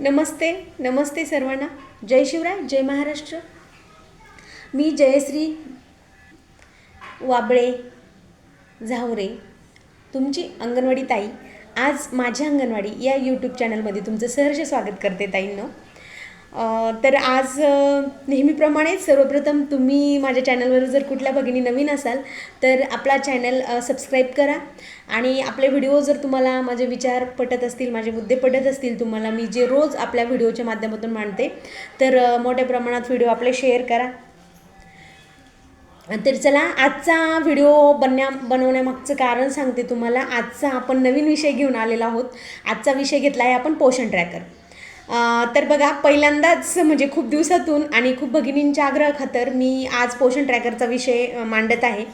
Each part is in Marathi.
नमस्ते नमस्ते सर्वांना. जय शिवराय जय महाराष्ट्र. मी जयश्री वाबळे झावरे तुमची अंगणवाडी ताई. आज माझ्या अंगणवाडी या यूट्यूब चॅनलमध्ये तुमचं सहर्ष स्वागत करते ताईंनो. तर आज नेहमीप्रमाणे नेहमीप्रमाणेच सर्वप्रथम तुम्ही माझ्या चॅनलवर जर कुठल्या भगिनी नवीन असाल तर आपला चॅनल सबस्क्राईब करा. आणि आपले व्हिडिओ जर तुम्हाला माझे विचार पटत असतील माझे मुद्दे पटत असतील तुम्हाला मी जे रोज आपल्या व्हिडिओच्या माध्यमातून मांडते तर मोठ्या प्रमाणात व्हिडिओ आपले शेअर करा. तर चला आजचा व्हिडिओ बनण्या बनवण्यामागचं कारण सांगते तुम्हाला. आजचा आपण नवीन विषय घेऊन आलेला आहोत. आजचा विषय घेतला आहे आपण पोषण ट्रॅकर तर बघा पहिल्यांदाच म्हणजे खूप दिवसातून आणि खूप भगिनींच्या आग्रहाखातर मी आज पोषण ट्रॅकरचा विषय मांडत आहे.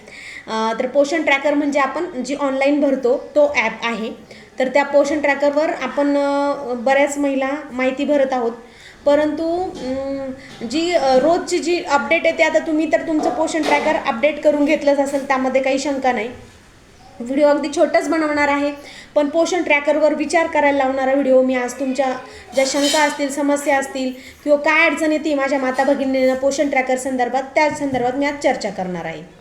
तर पोषण ट्रॅकर म्हणजे आपण जी ऑनलाईन भरतो तो ॲप आहे. तर त्या पोषण ट्रॅकरवर आपण बऱ्याच महिला माहिती भरत आहोत. परंतु जी रोजची जी अपडेट येते आता तुम्ही तर तुमचं पोषण ट्रॅकर अपडेट करून घेतलंच असेल त्यामध्ये काही शंका नाही. व्हिडिओ अगदी छोटंच बनवणार आहे. पण पोषण ट्रॅकरवर विचार करायला लावणारा व्हिडिओ मी आज तुमच्या ज्या शंका असतील समस्या असतील किंवा काय अडचण येते माझ्या माता भगिनींना पोषण ट्रॅकर संदर्भात त्या संदर्भात मी आज चर्चा करणार आहे.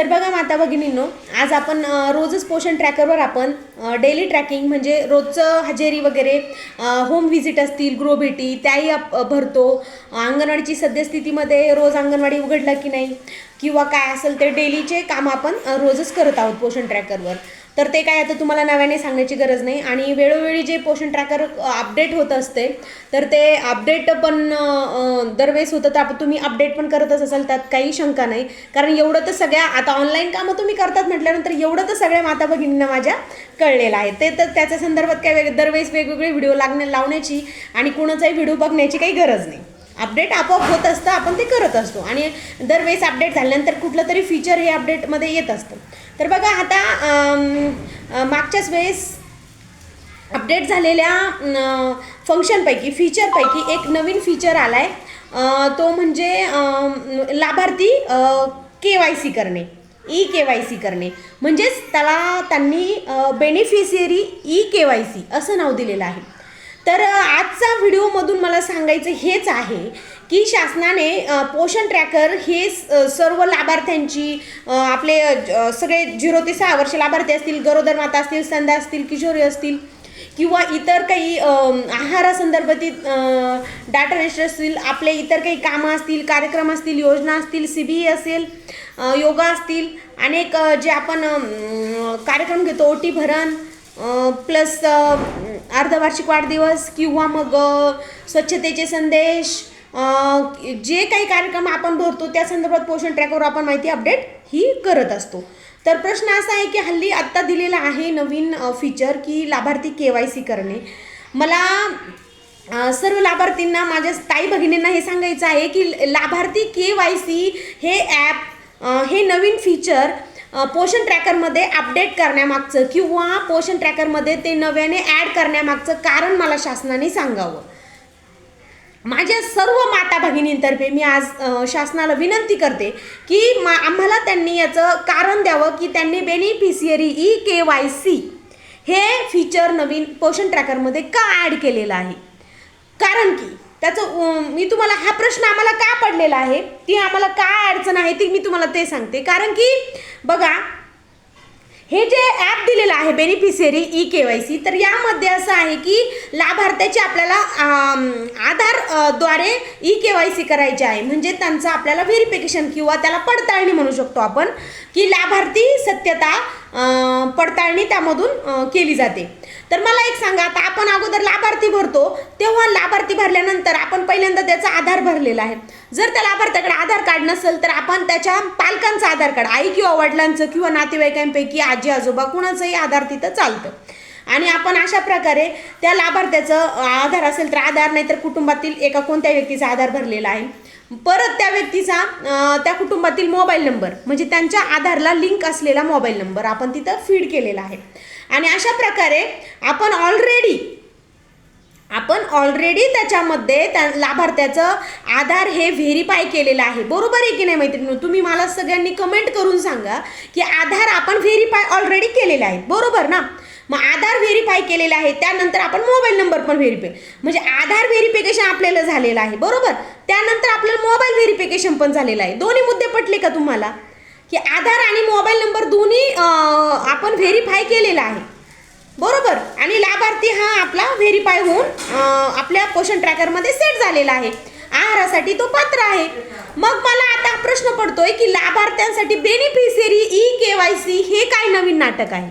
तर बघा माता भगिनींनो आज आपण रोजच पोषण ट्रॅकरवर आपण डेली ट्रॅकिंग म्हणजे रोजचं हजेरी वगैरे होम व्हिजिट असतील ग्रो भेटी त्याही आप भरतो. अंगणवाडीची सद्यस्थितीमध्ये रोज अंगणवाडी उघडला की नाही किंवा काय असेल ते डेलीचे काम आपण रोजच करत आहोत पोषण ट्रॅकरवर तर ते काय आता तुम्हाला नव्याने सांगण्याची गरज नाही. आणि वेळोवेळी जे पोषण ट्रॅकर अपडेट होत असते तर ते अपडेट पण दरवेळेस होतं. तर तुम्ही अपडेट पण करतच असाल त्यात काही शंका नाही. कारण एवढं तर सगळ्या आता ऑनलाईन कामं तुम्ही करतात म्हटल्यानंतर एवढं तर सगळ्या माता भगिनींना माझ्या कळलेलं आहे. ते तर त्याच्या संदर्भात काय वेग दरवेळेस वेगवेगळे व्हिडिओ लागणे लावण्याची आणि कुणाचाही व्हिडिओ बघण्याची काही गरज नाही. अपडेट आपोआप होत असतं आपण ते करत असतो. आणि दरवेळेस अपडेट झाल्यानंतर कुठलं तरी फीचर हे अपडेटमध्ये येत असतं. तर बघा आता मागच्याच वेळेस अपडेट झालेल्या फंक्शनपैकी फीचरपैकी एक नवीन फीचर आला आहे तो म्हणजे लाभार्थी के वाय सी करणे. ई के वाय सी करणे. म्हणजेच त्याला त्यांनी beneficiary e K Y C असं नाव दिलेलं आहे. तर आजचा व्हिडिओमधून मला सांगायचं हेच आहे की शासनाने पोषण ट्रॅकर हे स- सर्व लाभार्थ्यांची आपले ज- सगळे झिरो ते सहा वर्ष लाभार्थी असतील गरोदर माता असतील संध्या असतील किशोरी असतील किंवा इतर काही आहारासंदर्भातील डाटा रजिस्टर असतील आपले इतर काही कामं असतील कार्यक्रम असतील योजना असतील सी बी असेल योगा असतील अनेक जे आपण कार्यक्रम घेतो ओटी भरण प्लस अर्धवार्षिक वाढदिवस किंवा मग स्वच्छतेचे संदेश जे काही कार्यक्रम आपण भरतो त्या संदर्भात पोषण ट्रॅकवर आपण माहिती अपडेट ही करत असतो. तर प्रश्न असा आहे की हल्ली आत्ता दिलेला आहे नवीन फीचर की लाभार्थी के वाय सी करणे. मला सर्व लाभार्थींना माझ्या ताई भगिनींना हे सांगायचं आहे की लाभार्थी के वाय सी हे ॲप हे नवीन फीचर पोषण ट्रॅकरमध्ये अपडेट करण्यामागचं किंवा पोषण ट्रॅकरमध्ये ते नव्याने ॲड करण्यामागचं कारण मला शासनाने सांगावं. माझ्या सर्व माता भगिनींतर्फे मी आज शासनाला विनंती करते की मा आम्हाला त्यांनी याचं कारण द्यावं की त्यांनी beneficiary e K Y C हे फीचर नवीन पोषण ट्रॅकरमध्ये का ॲड केलेलं आहे? कारण की त्याचं मी तुम्हाला हा प्रश्न आम्हाला का पडलेला आहे? ती आम्हाला काय अडचण आहे ती मी तुम्हाला ते सांगते. कारण की बघा हे जे ॲप दिलेलं आहे beneficiary e K Y C तर यामध्ये असं आहे की लाभार्थ्याचे आपल्याला आधारद्वारे ई के वाय सी करायचे आहे. म्हणजे त्यांचं आपल्याला व्हेरिफिकेशन किंवा त्याला पडताळणी म्हणू शकतो आपण की लाभार्थी सत्यता पडताळणी त्यामधून केली जाते. तर मला एक सांगा आता आपण अगोदर लाभार्थी भरतो तेव्हा लाभार्थी भरल्यानंतर आपण पहिल्यांदा त्याचा आधार भरलेला आहे. जर त्या लाभार्थ्याकडे आधार कार्ड नसेल तर आपण त्याच्या पालकांचं आधार कार्ड आई किंवा वडिलांचं किंवा नातेवाईकांपैकी आजी आजोबा कुणाचंही आधार तिथं चालतं. आणि आपण अशा प्रकारे त्या लाभार्थ्याचं आधार असेल तर आधार नाही तर कुटुंबातील एका कोणत्या व्यक्तीचा आधार भरलेला आहे. परत त्या व्यक्तीचा त्या कुटुंबातील मोबाईल नंबर म्हणजे त्यांच्या आधारला लिंक असलेला मोबाईल नंबर आपण तिथं फीड केलेला आहे. आणि अशा प्रकारे आपण ऑलरेडी आपण ऑलरेडी त्याच्यामध्ये त्या लाभार्थ्याचं आधार हे व्हेरीफाय केलेलं आहे. बरोबर आहे की नाही मैत्रिणी तुम्ही मला सगळ्यांनी कमेंट करून सांगा की आधार आपण व्हेरीफाय ऑलरेडी केलेला आहे बरोबर ना? मग आधार व्हेरीफाय केलेलं आहे त्यानंतर आपण मोबाईल नंबर पण व्हेरीफाय म्हणजे आधार व्हेरिफिकेशन आपल्याला झालेलं आहे. बरोबर? त्यानंतर व्हेरिफिकेशन पण झालेलं आहे. दोन्ही मुद्दे पटले का तुम्हाला? की आधार आणि मोबाईल नंबर दोन्ही आपण व्हेरीफाय केलेला आहे. बरोबर? आणि लाभार्थी हा आपला व्हेरीफाय होऊन आपल्या पोषण ट्रॅकरमध्ये सेट झालेला आहे. आहारासाठी तो पात्र आहे. मग मला आता प्रश्न पडतोय की लाभार्थ्यांसाठी beneficiary e K Y C हे काय नवीन नाटक आहे?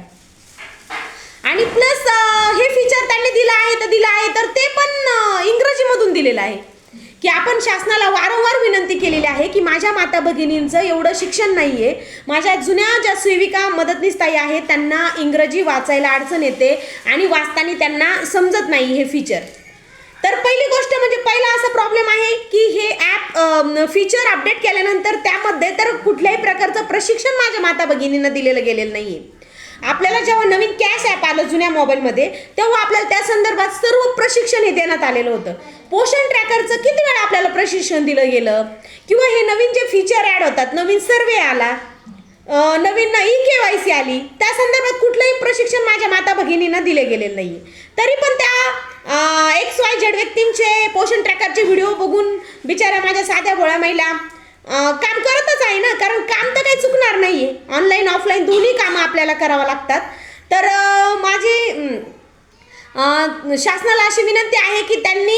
आणि प्लस हे फीचर त्यांनी दिलं आहे तर दिलं आहे तर ते पण इंग्रजीमधून दिलेलं आहे. की आपण शासनाला वारंवार विनंती केलेली आहे की माझ्या माता भगिनींचं एवढं शिक्षण नाही आहे माझ्या जुन्या ज्या सेविका मदतनीस आहेत त्यांना इंग्रजी वाचायला अडचण येते आणि वाचताना त्यांना समजत नाही हे फीचर तर पहिली गोष्ट म्हणजे पहिला असा प्रॉब्लेम आहे की हे ॲप फीचर अपडेट केल्यानंतर त्यामध्ये तर कुठल्याही प्रकारचं प्रशिक्षण माझ्या माता भगिनींना दिलेलं गेलेलं नाही आहे आपल्याला जेव्हा नवीन कॅश ॲप आलं जुन्या मोबाईलमध्ये तेव्हा आपल्याला त्या संदर्भात सर्व प्रशिक्षण हे देण्यात आलेलं होतं. पोषण ट्रॅकरचं किती वेळा आपल्याला प्रशिक्षण दिलं गेलं? किंवा हे नवीन जे फीचर ॲड होतात नवीन सर्वे आला नवीन ई के वाय सी आली त्या संदर्भात कुठलंही प्रशिक्षण माझ्या माता भगिनींना दिले गेलेलं नाही तरी पण त्या एक्स वाय झेड व्यक्तींचे पोषण ट्रॅकरचे व्हिडिओ बघून बिचाऱ्या माझ्या साध्या भोळ्या महिला काम करतच आहे ना कारण काम तर काही चुकणार नाही आहे ऑनलाईन ऑफलाईन दोन्ही कामं आपल्याला करावं लागतात. तर माझी शासनाला अशी विनंती आहे की त्यांनी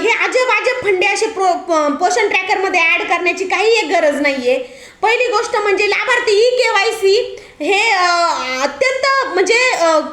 हे अजब अजब फंडे असे प्रो पोषण ट्रॅकरमध्ये ॲड करण्याची काही एक गरज नाही आहे पहिली गोष्ट म्हणजे लाभार्थी ई के वाय सी हे अत्यंत म्हणजे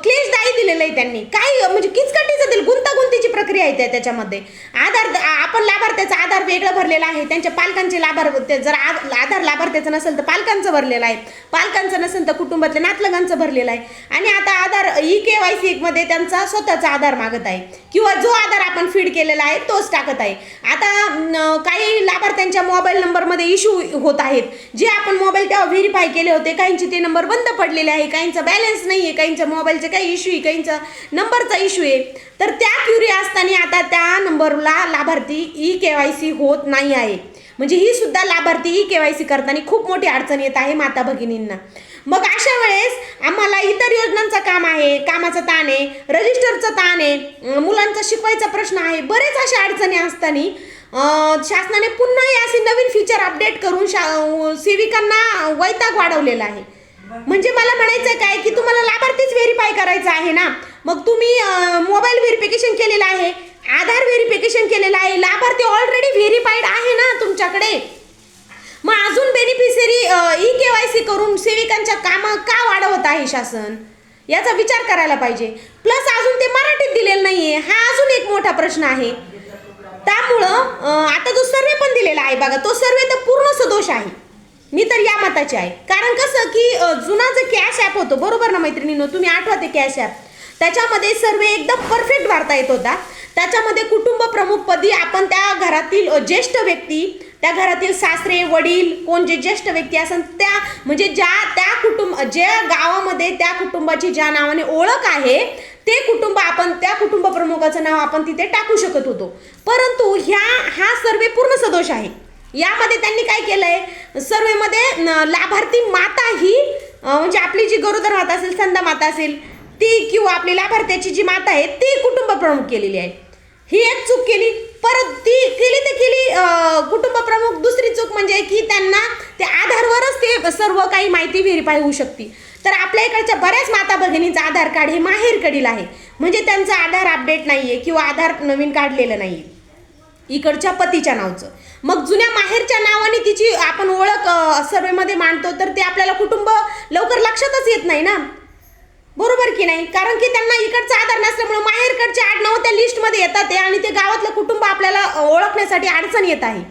क्लेशदायी दिलेलं आहे त्यांनी. काही म्हणजे किचकटीचं दिलं गुंतागुंतीची प्रक्रिया आहे त्या त्याच्यामध्ये. आधार आपण लाभार्थ्याचा आधार वेगळं भरलेला आहे. त्यांच्या पालकांचे लाभार ते जर आधार लाभार्थ्याचं नसेल तर पालकांचं भरलेलं आहे. पालकांचं नसेल तर कुटुंबातल्या नातलगांचं भरलेलं आहे. आणि आता Aadhaar e K Y C एकमध्ये त्यांचा स्वतःचा आधार मागत आहे. किंवा जो आधार आपण फीड केलेला आहे तोच टाकत आहे. आता काही लाभार्थ्यांच्या मोबाईल नंबरमध्ये इश्यू होत आहेत. जे आपण मोबाईल तेव्हा व्हेरीफाय केले होते काहींचे ते नंबर बंद पडलेले आहे. काहींचा बॅलन्स नाही आहे काहींच्या मोबाईलचे काही इश्यू आहे काहींचा नंबरचा इश्यू आहे. तर त्या क्युरी असताना आता त्या नंबरला लाभार्थी ई के वाय सी होत नाही आहे. म्हणजे ही सुद्धा लाभार्थी ई के वाय सी करताना खूप मोठी अडचण येत आहे माता भगिनींना. मग अशा वेळेस आम्हाला इतर योजनांचं काम आहे कामाचं ताण आहे रजिस्टरचं ताण आहे मुलांचा शिकवायचा प्रश्न आहे बरेच अशा अडचणी असताना शासनाने पुन्हा असे नवीन फीचर अपडेट करून शा सेविकांना वैताग वाढवलेला आहे. म्हणजे मला म्हणायचं काय की तुम्हाला लाभार्थीच व्हेरीफाय करायचं आहे ना? मग तुम्ही मोबाईल व्हेरिफिकेशन केलेलं आहे आधार व्हेरिफिकेशन केलेलं आहे लाभार्थी ऑलरेडी व्हेरीफाईड आहे ना तुमच्याकडे? मग अजून beneficiary e K Y C करून सेविकांच्या कामं का वाढवत आहे शासन? याचा विचार करायला पाहिजे. प्लस अजून ते मराठीत दिलेलं नाही आहे हा अजून एक मोठा प्रश्न आहे. त्यामुळं आता जो सर्वे पण दिलेला आहे बघा तो सर्वे तर पूर्ण सदोष आहे. मी तर या मताची आहे. कारण कसं की जुना जे कॅश ॲप होतं बरोबर ना मैत्रिणीनो? तुम्ही आठवा ते कॅश ॲप त्याच्यामध्ये सर्व एकदम परफेक्ट भरता येत होता. त्याच्यामध्ये कुटुंब प्रमुखपदी आपण त्या घरातील ज्येष्ठ व्यक्ती त्या घरातील सासरे वडील कोण जे ज्येष्ठ व्यक्ती असेल त्या म्हणजे ज्या त्या कुटुंब ज्या गावामध्ये त्या कुटुंबाची ज्या नावाने ओळख आहे ते कुटुंब आपण त्या कुटुंब प्रमुखाचं नाव आपण तिथे टाकू शकत होतो. परंतु ह्या हा सर्वे पूर्ण सदोष आहे. यामध्ये त्यांनी काय केलंय? सर्वेमध्ये लाभार्थी माता ही म्हणजे आपली जी गरोदर माता असेल संदा माता असेल ती किंवा आपली लाभार्थ्याची जी माता आहे ती कुटुंब प्रमुख केलेली आहे. ही एक चूक केली परत ती केली तर केली कुटुंब प्रमुख दुसरी चूक म्हणजे की त्यांना ते आधारवरच ते सर्व काही माहिती व्हेरीफाय होऊ शकते. तर आपल्या इकडच्या बऱ्याच माता भगिनींचं आधार कार्ड हे माहेरकडील आहे. म्हणजे त्यांचं आधार अपडेट नाही आहे किंवा आधार नवीन काढलेलं नाही आहे इकडच्या पतीच्या नावचं. मग जुन्या माहेरच्या नावाने तिची आपण ओळख सर्वेमध्ये मांडतो तर ते आपल्याला कुटुंब लवकर लक्षातच येत नाही ना? बरोबर की नाही? कारण की त्यांना इकडचा आधार नसल्यामुळे माहेरकडचे आडनाव त्या लिस्टमध्ये येतात आहे आणि ते गावातलं कुटुंब आपल्याला ओळखण्यासाठी अडचण येत आहे.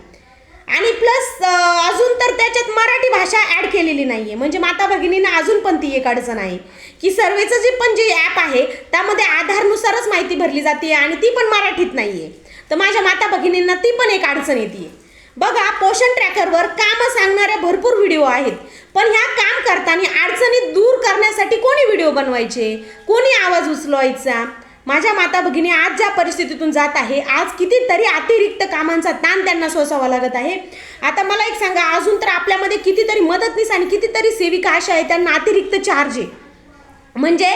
आणि प्लस अजून तर त्याच्यात मराठी भाषा ॲड केलेली नाही आहे म्हणजे माता भगिनींना अजून पण ती एक अडचण आहे. की सर्वेचं जे पण जे ॲप आहे त्यामध्ये आधारनुसारच माहिती भरली जाते आणि ती पण मराठीत नाही आहे तर माझ्या माता भगिनींना ती पण एक अडचण येते बघा पोषण ट्रॅकरवर कामं सांगणाऱ्या भरपूर व्हिडिओ आहेत. पण ह्या काम करताना अडचणी दूर करण्यासाठी कोणी व्हिडिओ बनवायचे? कोणी आवाज उचलवायचा? माझ्या माता भगिनी आज ज्या परिस्थितीतून जात आहे आज कितीतरी अतिरिक्त कामांचा ताण त्यांना सोसावा लागत आहे. आता मला एक सांगा अजून तर आपल्यामध्ये कितीतरी मदतनीस आणि कितीतरी सेविका अशा आहेत त्यांना अतिरिक्त चार्ज आहे. म्हणजे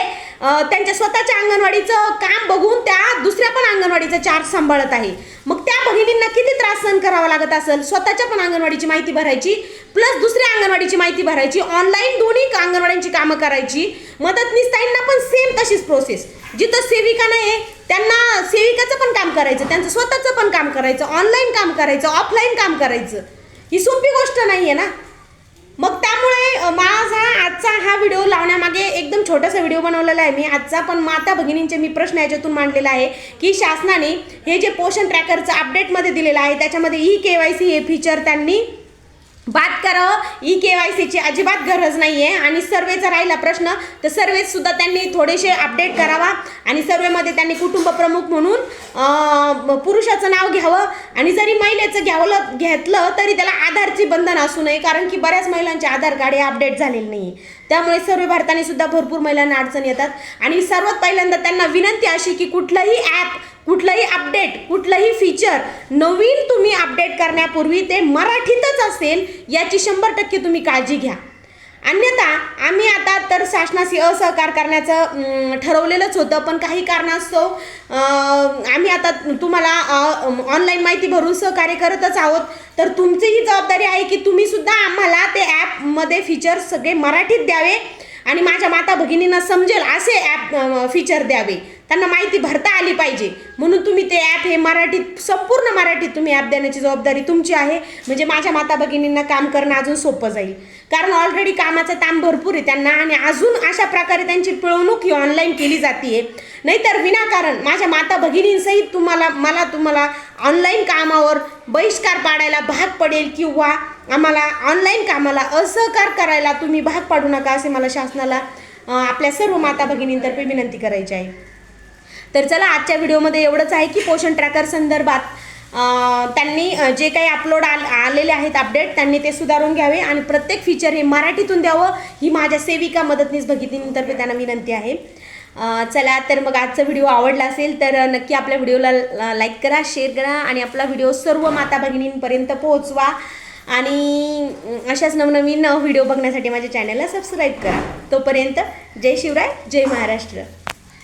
त्यांच्या स्वतःच्या अंगणवाडीचं काम बघून त्या दुसऱ्या पण अंगणवाडीचा चार्ज सांभाळत आहे. मग त्या भगिनींना किती त्रास सहन करावा लागत असेल? स्वतःच्या पण अंगणवाडीची माहिती भरायची प्लस दुसऱ्या अंगणवाडीची माहिती भरायची ऑनलाईन दोन्ही अंगणवाड्यांची कामं करायची. मदतनीसताईंना पण सेम तशीच प्रोसेस जिथं सेविका नाही त्यांना सेविकाचं पण काम करायचं त्यांचं स्वतःचं पण काम करायचं ऑनलाईन काम करायचं ऑफलाईन काम करायचं. ही सोपी गोष्ट नाही आहे ना? मग त्यामुळे माझा आजचा हा व्हिडिओ लावण्यामागे एकदम छोटासा व्हिडिओ बनवलेला आहे मी. आजचा पण माता भगिनींचे मी प्रश्न याच्यातून मांडलेला आहे की शासनाने हे जे पोषण ट्रॅकरचं अपडेटमध्ये दिलेलं आहे त्याच्यामध्ये ई के वाय सी हे फीचर त्यांनी बात करावं ई के वाय सीची अजिबात गरज नाही आहे आणि सर्वेचा राहिला प्रश्न तर सर्वेसुद्धा त्यांनी थोडेसे अपडेट करावा. आणि सर्वेमध्ये त्यांनी कुटुंब प्रमुख म्हणून पुरुषाचं नाव घ्यावं. आणि जरी महिलेचं घ्यावं घेतलं तरी त्याला आधारची बंधन असू नये. कारण की बऱ्याच महिलांचे आधार कार्ड हे अपडेट झालेले नाही त्यामुळे सर्वे भारताने सुद्धा भरपूर महिलांना अडचण येतात. आणि सर्वात पहिल्यांदा त्यांना विनंती अशी की कुठलंही ॲप कुठलंही अपडेट कुठलंही फीचर नवीन तुम्ही अपडेट करण्यापूर्वी ते मराठीतच असेल याची शंभर टक्के तुम्ही काळजी घ्या. अन्यथा आम्ही आता तर शासनाशी असहकार करण्याचं ठरवलेलंच होतं पण काही कारणास्तव आम्ही आता तुम्हाला ऑनलाईन माहिती भरून सहकार्य करतच आहोत. तर तुमचीही जबाबदारी आहे की तुम्हीसुद्धा आम्हाला ते ॲपमध्ये फीचर सगळे मराठीत द्यावे. आणि माझ्या माता भगिनींना समजेल असे ॲप फीचर द्यावे. त्यांना माहिती भरता आली पाहिजे. म्हणून तुम्ही ते ॲप हे मराठीत संपूर्ण मराठीत तुम्ही ॲप देण्याची जबाबदारी तुमची आहे. म्हणजे माझ्या माता भगिनींना काम करणं अजून सोपं जाईल. कारण ऑलरेडी कामाचा ताण भरपूर आहे त्यांना आणि अजून अशा प्रकारे त्यांची पिळवणूक ही ऑनलाईन केली जाते नाहीतर विनाकारण माझ्या माता भगिनींसहित तुम्हाला मला तुम्हाला ऑनलाईन कामावर बहिष्कार पाडायला भाग पडेल किंवा आम्हाला ऑनलाईन कामाला असहकार करायला तुम्ही भाग पाडू नका असे मला शासनाला आपल्या सर्व माता भगिनींतर्फे विनंती करायची आहे. तर चला आजच्या व्हिडिओमध्ये एवढंच आहे की पोषण ट्रॅकर संदर्भात त्यांनी जे काही अपलोड आल आलेले आहेत अपडेट त्यांनी ते सुधारून घ्यावे आणि प्रत्येक फीचर हे मराठीतून द्यावं ही माझ्या सेविका मदतनीस भगिनींतर्फे त्यांना विनंती आहे. चला तर मग आजचा व्हिडिओ आवडला असेल तर नक्की आपल्या व्हिडिओला लाईक करा शेअर करा आणि आपला व्हिडिओ सर्व माता भगिनींपर्यंत पोहोचवा. आणि अशाच नवनवीन व्हिडिओ बघण्यासाठी माझ्या चॅनलला सबस्क्राईब करा. तोपर्यंत जय शिवराय जय महाराष्ट्र.